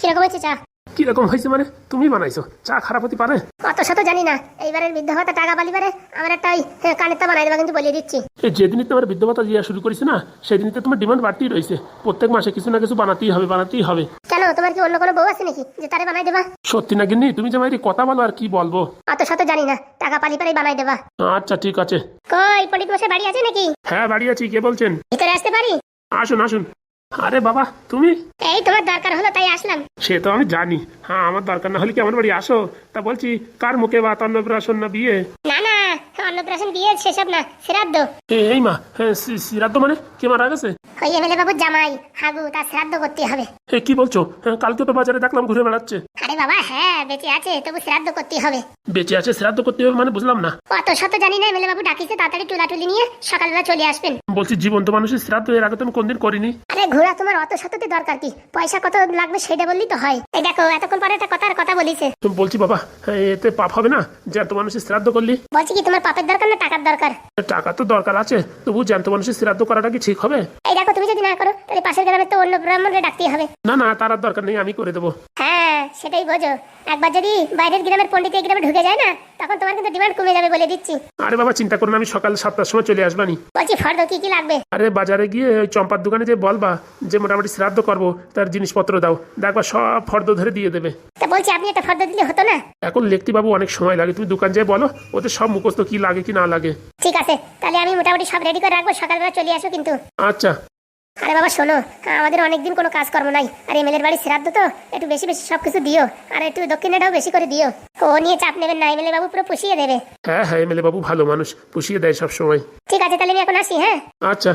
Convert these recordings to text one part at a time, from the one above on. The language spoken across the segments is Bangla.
কীরকম হয়েছে চা? কীরকম হয়েছে মানে? তুমি বানাইছো। চা খারাপ হতে পারে? অত শত জানি না। এইবারের বৃদ্ধ ভাতা টাকা পালিবারে আমার একটা ওই হ্যাঁ, কানেরটা বানাই দেবা কিন্তু বলিয়ে দিচ্ছি। যেদিনই তোমার বিদ্যমাতা দিয়া শুরু করেছে না সেদিনই তো তোমার ডিমান্ড বাড়তেই রয়েছে প্রত্যেক মাসে কিছু না কিছু বানাতেই হবে বানাতেই হবে। কেন? তোমার কি অন্য কোনো বউ আছে নাকি যে তারে বানাই দেবা? সত্যি না গিন্নি তুমি যে মাইরি কথা বলো আর কি বলব? অত শত জানি না। টাকা পালিবারে বানাই দেবা। আচ্ছা ঠিক আছে। কই পণ্ডিত মশাই বাড়ি আছে নাকি? হ্যাঁ বাড়ি আছি কে বলছেন? ভিতরে আসতে পারি? আসুন আসুন। আরে বাবা তুমি? এই তোমার দরকার হলো তাই আসলাম। সে তো আমি জানি। হ্যাঁ আমার দরকার না হলে কি আমার বাড়ি আসো? তা বলছি কার মুখে বা অন্নপ্রাশন না বিয়ে? না না অন্নপ্রাশন বিয়ে সেসব না শ্রাদ্ধ। এই মা হ্যাঁ শ্রাদ্ধ মানে? কে মারা গেছে? ওই এমএলএ বাবুর জামাই হাগু তার শ্রাদ্ধ করতে হবে। এ কি বলছো? হ্যাঁ কালকে তো বাজারে দেখলাম ঘুরে বেড়াচ্ছে। আরে বাবা হ্যাঁ বেঁচে আছে তবু শ্রাদ্ধ করতে হবে। বেঁচে আছে শ্রাদ্ধ করতে হবে মানে বুঝলাম না। অত শত জানি না এমএলএ বাবু ডাকিছে তাড়াতাড়ি টুলাটুলি নিয়ে সকালবেলা চলে আসবেন। বলছি জীবন্ত মানুষের শ্রাদ্ধ এর আগে তো আমি কোনদিন করিনি। আরে ঘোড়া তোমার অত শততে দরকার কি? পয়সা কত লাগবে সেটা বললি তো হয়। এই দেখো এতক্ষণ পরে একটা কথার কথা বলিছে। তো বলছি বাবা হ্যাঁ, এতে পাপ হবে না? জ্যান্ত মানুষের শ্রাদ্ধ করলি? বলছি কি তোমার পাপের দরকার না টাকার দরকার? টাকা তো দরকার আছে তবু জ্যান্ত মানুষের শ্রাদ্ধ করাটা কি ঠিক হবে? এই দেখো তুমি যদি না করো তাহলে পাশের গ্রামে তো অন্য ব্রাহ্মণরে ডাকতে হবে। না না তার আর দরকার নেই আমি করে দেবো। হ্যাঁ সেটাই বোঝো। একবার যদি বাইরের গ্রামের পণ্ডিত এই গ্রামে ঢুকে যায় না তখন তোমার কিন্তু ডিমান্ড কমে যাবে বলে দিচ্ছি। আরে বাবা চিন্তা করুন আমি সকাল সাতটার সময় চলে আসবানি। বলছি ফর্দ কি কি লাগবে? আরে বাজারে গিয়ে ওই চম্পার দোকানে যে বলবা যে মোটামুটি শ্রাদ্ধ করব তার জিনিসপত্র দাও। দেখবা সব ফর্দ ধরে দিয়ে দেবে। তা বলছি আপনি একটা ফর্দ দিলে হতো না? এখন লিখতে বাবু অনেক সময় লাগে তুমি দোকান যেয়ে বলো ওদের সব মুখস্থ কি লাগে কি না লাগে। ঠিক আছে তাহলে আমি মোটামুটি সব রেডি করে রাখব সকালবেলা চলে আসো কিন্তু। আচ্ছা। আরে বাবা শোনো। আমাদের অনেকদিন কোনো কাজকর্ম নাই। আর এমএলের বাড়ি শ্রাদ্ধ তো। একটু বেশি বেশি সবকিছু দিও। আর একটু দক্ষিণেটাও বেশি করে দিও। ও নিয়ে চাপ নেবেন না এমএলএ বাবু পুরো পুষিয়ে দেবে। হ্যাঁ হ্যাঁ এমএলএ বাবু ভালো মানুষ পুষিয়ে দেয় সব সময় ঠিক আছে তাহলে আমি এখন আসি হ্যাঁ? আচ্ছা।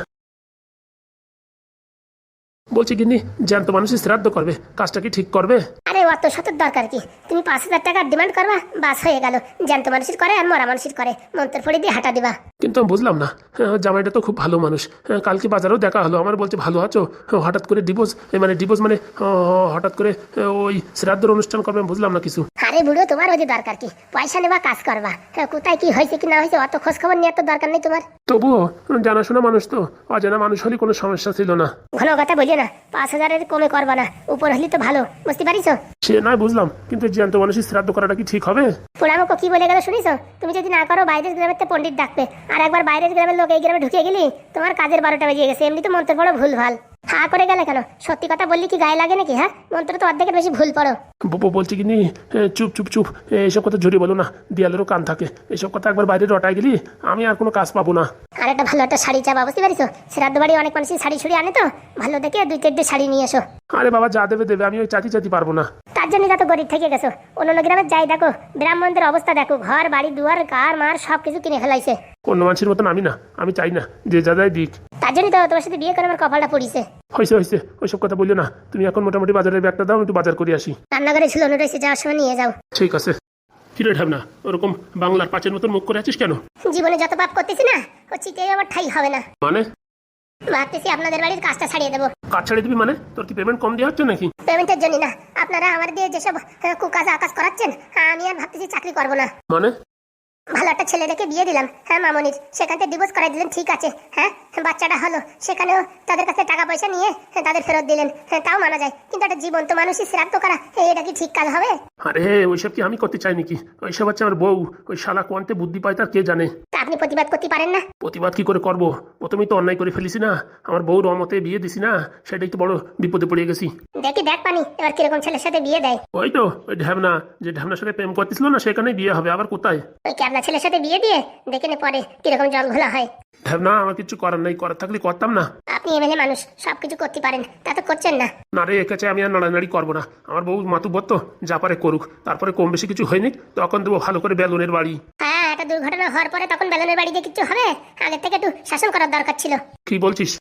বলছি কিন্তু জ্যান্ত মানুষের শ্রাদ্ধ করবে। কাজটা কি ঠিক করবে? আরে অত শতর দরকার কি? তুমি পাঁচ হাজার টাকার ডিমান্ড করবা বাস হয়ে গেল। জ্যান্ত মানুষের করে আর মরা মানুষের করে। মন্ত্র ফড়ি দিয়ে হাঁটা দিবা। কিন্তু আমি বুঝলাম না। হ্যাঁ, জামাইটা তো খুব ভালো মানুষ। হ্যাঁ, কালকে বাজারেও দেখা হলো। আমার বলছে ভালো আছো? হ্যাঁ, হঠাৎ করে ডিভোর্স মানে ডিভোর্স মানে হঠাৎ করে ওই শ্রাদ্ধের অনুষ্ঠান করবে বুঝলাম না কিছু। আরে বুড়ো তোমার ওই দরকার কি? পয়সা নেবা কাজ করবা। কোথায় কি হয়েছে কি না হয়েছে অত খোঁজ খবর নেওয়ার তো দরকার নেই তোমার। তবুও জানাশোনা মানুষ তো। অজানা মানুষ হলে কোনো সমস্যা ছিল না। ঘন কথা না পাঁচ হাজারের কমে করবা না। উপর হলি তো ভালো বুঝতে পারিস সে নয় বুঝলাম। কিন্তু জ্যান্ত মানুষের শ্রাদ্ধ করাটা কি ঠিক হবে? পোড়ামুখো কি বলে গেল শুনিস তুমি যদি না করো বাইরের গ্রামের তো পণ্ডিত ডাকবে। আর একবার বাইরের গ্রামের লোক এই গ্রামে ঢুকে গেলি তোমার কাজের বারোটা বেজে গেছে। এমনি তো মন্ত্র বড় ভুল ভালো। হা করে গেলে কেন? সত্যি কথা বললি কি গায়ে লাগে নাকি হ্যাঁ? মন্ত্র তো অর্ধেকের বেশি ভুল পড়ো। বপু বলছি কি নি? চুপ চুপ চুপ। এইসব এসব কথা ঝুড়ি বলো না। দেয়ালেরও কান থাকে। এসব কথা একবার বাইরে রটায় গেলি আমি আর কোনো কাজ পাবো না। আর একটা ভালো একটা শাড়ি চাবা বুঝতে পারিস শ্রাদ্ধ বাড়ি অনেক মানুষই শাড়ি ছুড়ি আনে তো? ভালো দেখে দুই চারটে শাড়ি নিয়ে এসো। আরে বাবা যা দেবে দেবে। আমি ওই চাচি চাচি পারব না। তার জন্য যত গরিব থেকে গেছো। অন্য গ্রামে যাই দেখো ব্রাহ্মণদের অবস্থা দেখো ঘর বাড়ি দুয়ার কার মার সব কিছু কিনে ফেলাইছে। অন্য মানুষের মতন আমি না আমি চাই না যে যা দেয় দিক। তার জন্য তো তোমার সাথে বিয়ে করে আমার কপালটা পড়িছে। হয়েছে হয়েছে ওইসব কথা বলল না তুমি এখন মোটামুটি বাজারের ব্যাগটা দাও আমি একটু বাজার করে আসি। রান্নাঘরে ছিল অনু রয়েছে যাওয়ার সময় নিয়ে যাও। ঠিক আছে। কিরে ঢাবনা ওরকম বাংলার পাঁচের মতন মুখ করে আছিস কেন? জীবনে যত পাপ করতেছি না ও চিটে আমার ঠাই হবে না। মানে? ভাবতেছি আপনাদের বাড়ির কাজটা ছাড়িয়ে দেবো। কাজ ছাড়িয়ে দিবি মানে? তোর কি পেমেন্ট কম দেওয়া হচ্ছে নাকি? পেমেন্টের জন্য না। আপনারা আমার দিয়ে যেসব আহ, কুকাজ আকাশ করাচ্ছেন হ্যাঁ, আমি আর ভাবতেছি চাকরি করব না। মানে? ভালো একটা ছেলে দেখে বিয়ে দিলাম হ্যাঁ মামনির? সেখান থেকে ডিভোর্স করাই দিলেন ঠিক আছে হ্যাঁ? বাচ্চাটা হলো সেখানেও তাদের কাছে টাকা পয়সা নিয়ে তাদের ফেরত দিলেন হ্যাঁ তাও মানা যায়। কিন্তু একটা জীবন্ত মানুষই শ্রাদ্ধ করা এটা কি ঠিক কাজ হবে? আরে ওইসব কি আমি করতে চাই নাকি ওইসব হচ্ছে আমার বউ ওই শালা কোয়ান্টে বুদ্ধি পায় তার কে জানে? তা আপনি প্রতিবাদ করতে পারেন না? প্রতিবাদ কি করে করব? প্রথমেই তো অন্যায় করে ফেলিছি না। আমার বউর অমতে বিয়ে দিছি না সেটাই তো বড় বিপদে পড়ে গেছি। দেখি দেখ পানি এবার কীরকম ছেলের সাথে বিয়ে দেয়। ওই তো ওই ঢ্যাবনা যে ঢ্যাবনার সাথে প্রেম করতেছিল না সেখানেই বিয়ে হবে আবার কোথায়? ওই ক্যাবলা ছেলের সাথে বিয়ে দিয়ে দেখে নে পরে কীরকম জল ঘোলা হয়। ঢ্যাবনা আমার কিছু করার নাই করার থাকলে করতাম না। আপনি এমএলএ মানুষ সবকিছু করতে পারেন তা তো করছেন না। না রে একাছে আমি আর নাড়ানাড়ি করব না। আমার বউ মাতুব্বর তো যা পারে করুক। তারপরে কম বেশি কিছু হয়নি তখন দেবো ভালো করে বেলুনের বাড়ি। হ্যাঁ একটা দুর্ঘটনা হওয়ার পরে তখন বেলনের বাড়িতে কিছু হবে? আগের থেকে একটু শাসন করার দরকার ছিল। কি বলছিস?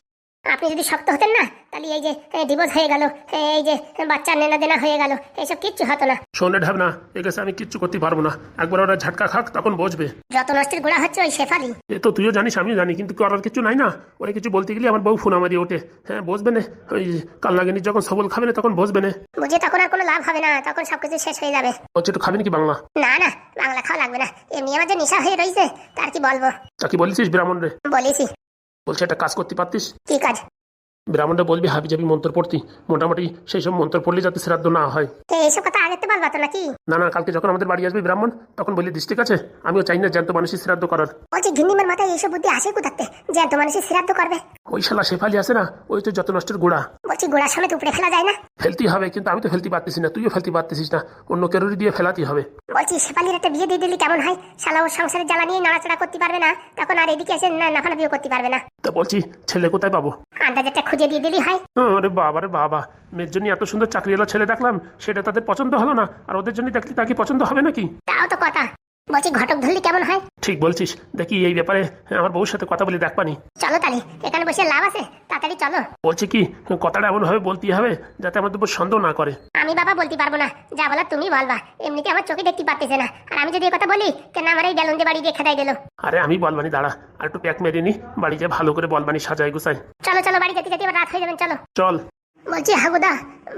আপনি যদি শক্ত হতেন না তাহলে এই যে ডিভোর্স হয়ে গেল এই যে বাচ্চা নেনা দেনা হয়ে গেল এইসব কিচ্ছু হতো না। শোনে ঢাবনা একাছে আমি কিচ্ছু করতে পারব না। একবার ওরা ঝাটকা খাক তখন বসবে। যত নষ্টের গোড়া হচ্ছে ওই শেফালি। এ তো তুইও জানিস আমিও জানি কিন্তু করার কিছু নাই না। ওরা কিছু বলতে গেলে আমার বউ ফোন মারিয়ে ওঠে। হ্যাঁ বসবে না। ওই কাল নাগিনী যখন সবল খাবে না তখন বসবে না। বুঝে তখন আর কোনো লাভ হবে না তখন সবকিছু শেষ হয়ে যাবে। বলছে একটু খাবি নাকি বাংলা? না না বাংলা খাওয়া লাগবে না। এমনি আমার যে নেশা হয়ে রয়েছে তার কি বলব? তা কি বলেছিস ব্রাহ্মণ রে বলেছি। বলছে একটা কাজ করতে পারতিস? কি কাজ? ব্রাহ্মণটা বলবি হাবি যাবি মন্ত্র পড়তি। মোটামুটি সেই সব মন্ত্র পড়লে যাতে শ্রাদ্ধ না হয়। তো এইসব কথা আগে তো বলবা তো নাকি? না না কালকে যখন আমাদের বাড়ি আসবে ব্রাহ্মণ তখন বলি দিস ঠিক আছে আমিও চাই না জ্যান্ত মানুষই শ্রাদ্ধ করার। বলছি গিন্নিমার মাথায় এইসব বুদ্ধি আসে কোথাতে জ্যান্ত মানুষের শ্রাদ্ধ করবে? ওই শালা শেফালি আছে না ওই তো যত নষ্টের গোড়া। বলছি গোড়ার সমেত উপরে ফেলা যায় না? ফেলতেই হবে কিন্তু আমি তো ফেলতে পারতেছি না তুইও ফেলতে পারতেছিস না অন্য কেরোরই দিয়ে ফেলাতেই হবে। বলছি শেফালির একটা বিয়ে দিয়ে দিলি কেমন হয়? শালা ওর সংসারের জ্বালা নিয়ে নাড়াচাড়া করতে পারবে না তখন আর এদিকে এসে না নাফানা বিয়ে করতে পারবে না। তা বলছি ছেলে কোথায় পাবো? আন্দাজটা খুঁজে দিয়ে দিলি হয়। আরে বাবা রে বাবা। মেয়ের জন্য এত সুন্দর চাকরিওয়ালা ছেলে দেখলাম সেটা তাদের পছন্দ হলো না আর ওদের জন্য দেখলি তাকে পছন্দ হবে নাকি? তাও তো কথা। বলছি ঘটক ধরলি কেমন হয়? ঠিক বলছিস। দেখি এই ব্যাপারে আমার বউর সাথে কথা বলে দেখবানি চলো তাহলে এখানে বসে লাভ আছে? তাড়াতাড়ি চলো। বলছি কি কথাটা এমনভাবে বলতেই হবে যাতে আমাদের উপর সন্দেহ না করে। আমি বাবা বলতে পারব না। যা বলা তুমি বলবা। এমনিতে আমার চোখে দেখতে পারতেছে না। আর আমি যদি এ কথা বলি কেন আমার এই বেলুন দিয়ে বাড়ি দিয়ে খেদাই দিল? আরে আমি বলবানি দাঁড়া। আর একটু প্যাক মেরে নি। বাড়ি যেয়ে ভালো করে বলবানি সাজাই গুছাই চলো চলো বাড়ি যেতে যেতে রাত হয়ে যাবেন চলো। চল। বলছি হাগুদা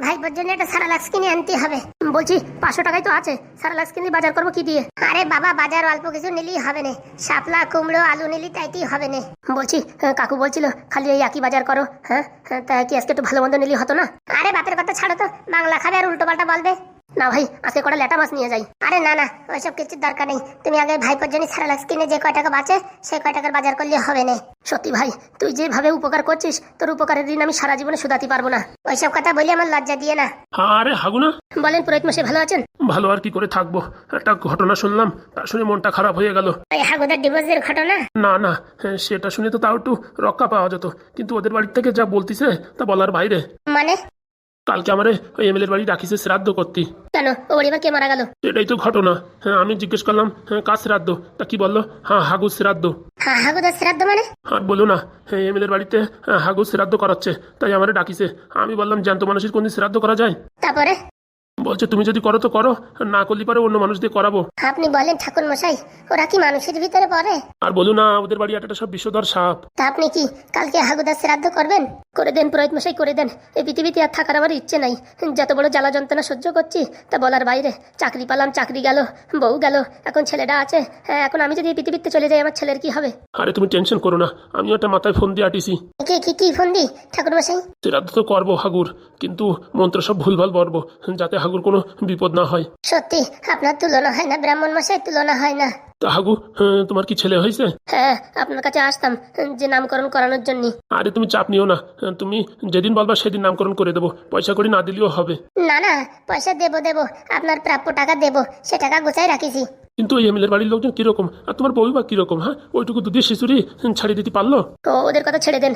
ভাইপোর জন্য একটা সারালাক্স কিনে আনতে হবে। বলছি পাঁচশো টাকাই তো আছে সারালাক্স কিনে বাজার করব কি দিয়ে? আরে বাবা বাজার অল্প কিছু নিলেই হবে না শাপলা কুমড়ো আলু নিলি তাইতেই হবে না। বলছি হ্যাঁ, কাকু বলছিল খালি এই একই বাজার করো হ্যাঁ তাই তা কি আজকে একটু ভালো মন্দ নিলি হতো না? আরে বাপের কথা ছাড়ো তো বাংলা খাবে আর উল্টো পাল্টা বলবে। না ভাই আজকে কটা ল্যাটা মাছ নিয়ে যাই। আরে না না ওইসব কিছুর দরকার নেই। তুমি আগে ভাইপোর জন্য সারালাক্স কিনে যে কয় টাকা বাঁচে সেই কয় টাকার বাজার করলে হবে না। সত্যি ভাই তুই যেভাবে উপকার করছিস তোর উপকারের ঋণ আমি সারা জীবনে শুধাতে পারব না। ওইসব কথা বলি আমার লজ্জা দিয়ে না। আরে হাগুনা। বলেন পুরোহিত মশাই ভালো আছেন? ভালো আর কি করে থাকব? একটা ঘটনা শুনলাম তা শুনে মনটা খারাপ হয়ে গেল। হাগুদার ডিভোর্সের ঘটনা? না না হ্যাঁ, সেটা শুনে তো তাও একটু রক্ষা পাওয়া যেত। কিন্তু ওদের বাড়ি থেকে যা বলতিছে তা বলার বাইরে। মানে? কালকে আমার ওই এমএলএর বাড়ি ডাকিছে শ্রাদ্ধ করতি। কেন? ও এবার কে মারা গেল? এটাই তো ঘটনা। হ্যাঁ আমি জিজ্ঞেস করলাম হ্যাঁ কার শ্রাদ্ধ? তা কি বলল? হ্যাঁ হাগু শ্রাদ্ধ। হ্যাঁ হাগুদার শ্রাদ্ধ মানে? আর বলো না। হ্যাঁ এমএলএর বাড়িতে হ্যাঁ, হাগু শ্রাদ্ধ করাচ্ছে তাই আমারে ডাকিছে। আমি বললাম জ্যান্ত মানুষের কোনদিন শ্রাদ্ধ করা যায়? তারপরে? বলছে তুমি যদি করো তো করো না করলে পারে অন্য মানুষ দিয়ে করাবো। আপনি বলেন ঠাকুর মশাই ওরা কি মানুষের ভিতরে পড়ে? আর বলো না ওদের বাড়ি একটা সব বিষধর সাপ। তা আপনি কি কালকে হাগুদার শ্রাদ্ধ করবেন? করে দেন পুরোহিত মশাই করে দেন। এই পৃথিবীতে আর থাকার আমার ইচ্ছে নাই। যত বড় জ্বালা যন্ত্রণা সহ্য করছি তা বলার বাইরে। চাকরি পালাম চাকরি গেল বউ গেল এখন ছেলেটা আছে। হ্যাঁ এখন আমি যদি এই পৃথিবীতে চলে যাই আমার ছেলের কি হবে? আরে তুমি টেনশন করো না আমি একটা মাথায় ফোন দিয়ে আটিছি। কি কি কি ফোন দি? ঠাকুর মশাই শ্রাদ্ধ তো করব হাগুর কিন্তু মন্ত্র সব ভুলভাল বলব যাতে হাগুর কোনো বিপদ না হয়। সত্যি আপনার তুলনা হয় না ব্রাহ্মণ মশাই তুলনা হয় না। তাহাগু হ্যাঁ, তোমার কি ছেলে হয়েছে? হ্যাঁ আপনার কাছে আসতাম যে নামকরণ করানোর জন্য। আরে তুমি চাপ নিও না। তুমি যেদিন বলবা সেদিন নামকরণ করে দেবো। পয়সা করে না দিলেও হবে। না না পয়সা দেবো দেবো। আপনার প্রাপ্য টাকা দেবো সে টাকা গোছাই রাখিছি। কিন্তু এই এমএলএর বাড়ির লোকজন কীরকম? আর তোমার বউ বা কীরকম হ্যাঁ? ওইটুকু দুধের শিশুরি ছাড়িয়ে দিতে পারল? তো ওদের কথা ছেড়ে দেন।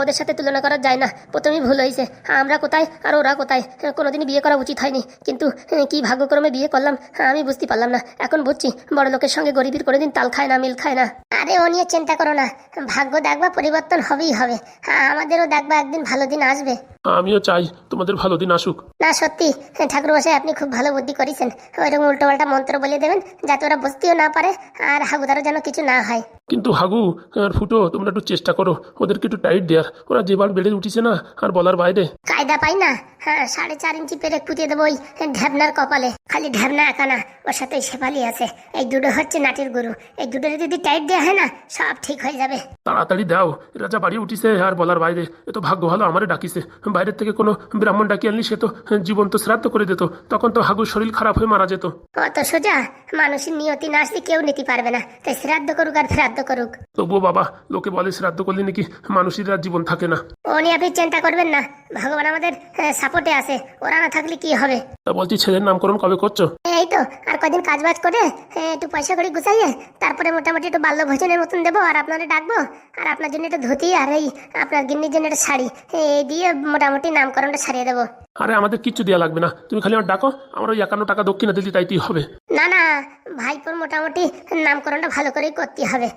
ওদের সাথে তুলনা করা যায় না। প্রথমেই ভুল হয়েছে। আমরা কোথায় আর ওরা কোথায়? কোনোদিনই বিয়ে করা উচিত হয়নি। কিন্তু কি ভাগ্যক্রমে বিয়ে করলাম আমি বুঝতে পারলাম না। এখন বুঝছি বড় লোকের সঙ্গে গরিবের কোনোদিন তাল খায় না মিল খায় না। আরে ও নিয়ে চিন্তা করো না। ভাগ্য দেখবা পরিবর্তন হবেই হবে। হ্যাঁ আমাদেরও দেখবা একদিন ভালো দিন আসবে। আমিও চাই তোমাদের ভালো দিন আসুক। না সত্যি। ঠাকুর মশাই আপনি খুব ভালো বুদ্ধি করেছেন। ওইরকম উল্টো পাল্টা মন্ত্র বলে দেবেন যাতে ওরা বুঝতেও না পারে আর হাগুদারও যেন কিছু না হয়। কিন্তু হাগু আর ফুটো তোমরা একটু চেষ্টা করো। ওদেরকে একটু টাইট দেয়ার ওরা যেবার বেড়ে উঠিছে না আর বলার বাইরে। কায়দা পাই না? হ্যাঁ সাড়ে চার ইঞ্চি পেরে পুঁতে দেবো ওই ঢ্যাবনার কপালে। খালি ঢ্যাবনা একা না ওর সাথে শেফালি আছে। এই দুটো হচ্ছে নাটির গুরু। এই দুটো যদি টাইট দেওয়া হয় না সব ঠিক হয়ে যাবে। তাড়াতাড়ি দাও এরা যা বাড়ি উঠিছে আর বলার বাইরে। এ তো ভাগ্য ভালো আমারে ডাকিছে। বাইরের থেকে কোনো ব্রাহ্মণ ডাকি আনলি সে তো জীবন্ত শ্রাদ্ধ করে দিত। তখন তো হাগুর শরীর খারাপ হয়ে মারা যেত। অত সোজা মানুষের নিয়তি না আসলে কেউ নিতে পারবে না। তাই শ্রাদ্ধ করুক আর শ্রাদ্ধ করুক। তবুও বাবা লোকে বলে শ্রাদ্ধ করলে নাকি মানুষের আর জীবন থাকে না। ও নিয়ে আপনি চিন্তা করবেন না। ভগবান আমাদের সাপোর্টে আছে। ওরা না থাকলে কি হবে? তা বলছি ছেলের নামকরণ কবে করছ? এই তো আর কদিন কাজ বাজ করে একটু পয়সা করে গুছাইয়ে তারপরে মোটামুটি একটু বাল্য ভোজনের মতন দেবো আর আপনারে ডাকবো আর আপনার জন্য একটু ধুতি আর এই আপনার গিন্নির জন্য একটা শাড়ি এই দিয়ে মোটামুটি নামকরণটা সারিয়ে দেবো। আরে আমাদের কিচ্ছু দেওয়া লাগবে না তুমি খালি আমার ডাকো আমার ওই একান্ন টাকা দক্ষিণা দিলি তাইতেই হবে। না না ভাইপোর মোটামুটি নামকরণটা ভালো করেই করতে হবে।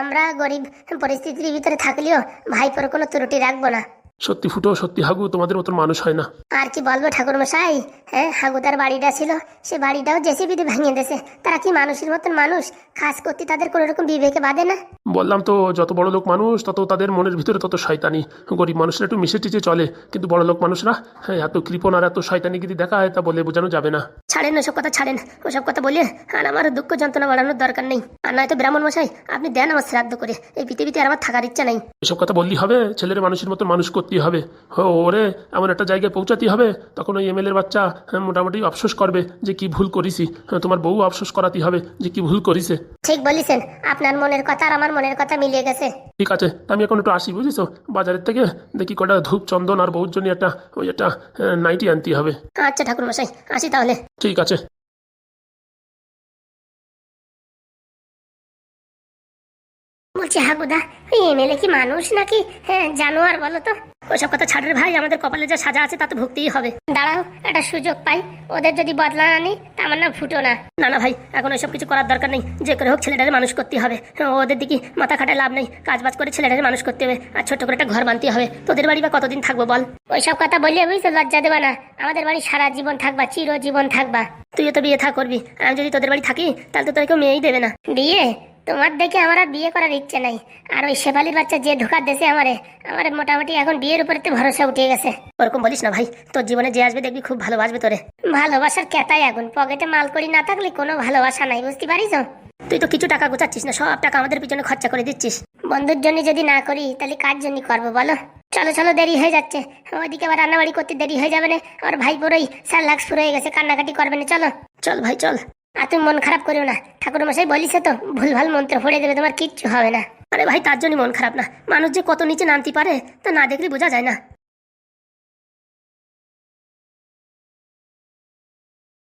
আমরা গরিব পরিস্থিতির ভিতরে থাকলেও ভাইপোর কোনো ত্রুটি রাখব না। সত্যি ফুটো সত্যি হাগু তোমাদের মতন মানুষ হয় না। আর কি বলব ঠাকুর মশাই হ্যাঁ হাগুদার বাড়িটা ছিল সে বাড়িটাও জেসিবিতে ভেঙে দিয়েছে। তারা কি মানুষের মতন মানুষ? খাস করতে তাদের কোনো রকম বিবেকে বাঁধে না? বললাম তো যত বড় লোক মানুষ তত তাদের মনের ভিতরে তত শয়তানি। গরিব মানুষরা একটু মিশে টিচে চলে কিন্তু বড় লোক মানুষরা হ্যাঁ এত কৃপণ আর এত শয়তানিগিরি দেখায় তা বলে বোঝানো যাবে না। ছাড়েন ওসব কথা ছাড়েন। ওসব কথা বলে আর আমার দুঃখ যন্ত্রণা বাড়ানোর দরকার নেই। আর নয়তো ব্রাহ্মণ মশাই আপনি দেন আমার শ্রাদ্ধ করে। এই পৃথিবীতে আর আমার থাকার ইচ্ছা নেই। এসব কথা বললি হবে ছেলের মানুষের মতো মানুষ করতেই হবে। ওরে এমন একটা জায়গায় পৌঁছাতেই হবে। তখন ওই এমএলএর বাচ্চা হ্যাঁ, মোটামুটি আফসোস করবে যে কি ভুল করিসি হ্যাঁ, তোমার বউ আফসোস করাতেই হবে যে কি ভুল করিছে। ঠিক বলিছেন আপনার মনের কথা আর আমার মনের কথা মিলিয়ে গেছে। ঠিক আছে আমি এখন একটু আসি বুঝিস বাজারের থেকে দেখি কটা ধূপ চন্দন আর বউর জন্য একটা ওই একটা নাইটি আনতে হবে। আচ্ছা ঠাকুর মশাই আসি তাহলে। ঠিক আছে। বলছি হাগুদা এই এমএলএ কি মানুষ নাকি? হ্যাঁ জানোয়ার বলো তো। ওসব কথা ছাড়ের ভাই আমাদের কপালে যা সাজা আছে তা তো ভুগতেই হবে। দাঁড়াও একটা সুযোগ পাই। ওদের যদি বদলা না নিই তা আমার না ফুটো না। না না ভাই এখন ওইসব কিছু করার দরকার নেই। যে করে হোক ছেলেটাকে মানুষ করতে হবে। ওদের দিকে মাথা খাটায় লাভ নেই। কাজ বাজ করে ছেলেটাকে মানুষ করতে হবে। আর ছোট্ট করে একটা ঘর বানতে হবে। তোদের বাড়ি বা কতদিন থাকব বল? ওইসব কথা বললে বুঝছ লজ্জা দেবা না। আমাদের বাড়ি সারা জীবন থাকবা চিরজীবন থাকবা। তুইও তো বিয়ে থা করবি। আমি যদি তোদের বাড়ি থাকি তাহলে তো তোর কেউ মেয়েই দেবে না। বিয়ে? তোমার দেখে আমার আর বিয়ে করার ইচ্ছে নাই। আর ওই শেফালির বাচ্চা যে ঢোকার দেশে আমারে আমার মোটামুটি এখন বিয়ের উপরে তো ভরসা উঠে গেছে। ওরকম বলিস না ভাই তোর জীবনে যে আসবে দেখবি খুব ভালোবাসবে তোরে। ভালোবাসার কেতাই আগুন পকেটে মাল করি না থাকলে কোনো ভালোবাসা নাই বুঝতে পারিস? তুই তো কিছু টাকা গোছাচ্ছিস না সব টাকা আমাদের পিছনে খরচা করে দিচ্ছিস। বন্ধুর জন্য যদি না করি তাহলে কার জন্য করব বলো? চলো চলো দেরি হয়ে যাচ্ছে। ওইদিকে আবার রান্নাবাড়ি করতে দেরি হয়ে যাবে না। আর ভাই পুরোই স্যার লাক্স পুরো হয়ে গেছে কান্নাকাটি করবে না চলো। চল ভাই চল। আর তুমি মন খারাপ করিও না। ঠাকুর মশাই বলিস তো, ভুলভাল মন্ত্র পড়ে দেবে, তোমার কিচ্ছু হবে না। আরে ভাই, তার জন্য মন খারাপ না। মানুষ যে কত নিচে নামতে পারে, তা না দেখলে বোঝা যায় না।